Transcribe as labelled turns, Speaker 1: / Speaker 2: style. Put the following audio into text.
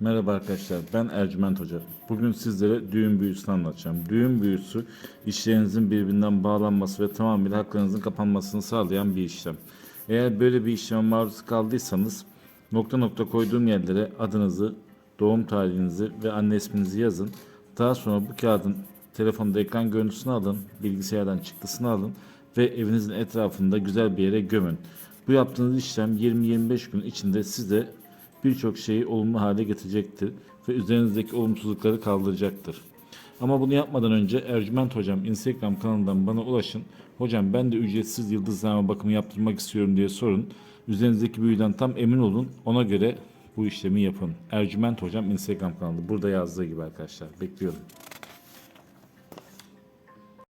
Speaker 1: Merhaba arkadaşlar ben Ercüment Hoca. Bugün sizlere düğün büyüsünü anlatacağım. Düğün büyüsü işlerinizin birbirinden bağlanması ve tamamıyla haklarınızın kapanmasını sağlayan bir işlem. Eğer böyle bir işleme maruz kaldıysanız nokta nokta koyduğum yerlere adınızı, doğum tarihinizi ve anne isminizi yazın. Daha sonra bu kağıdın telefonda ekran görüntüsünü alın, bilgisayardan çıktısını alın ve evinizin etrafında güzel bir yere gömün. Bu yaptığınız işlem 20-25 gün içinde size birçok şeyi olumlu hale getirecektir ve üzerinizdeki olumsuzlukları kaldıracaktır. Ama bunu yapmadan önce Ercüment Hocam Instagram kanalından bana ulaşın. Hocam ben de ücretsiz yıldızlama bakımı yaptırmak istiyorum diye sorun. Üzerinizdeki büyüden tam emin olun. Ona göre bu işlemi yapın. Ercüment Hocam Instagram kanalı. Burada yazdığı gibi arkadaşlar. Bekliyorum.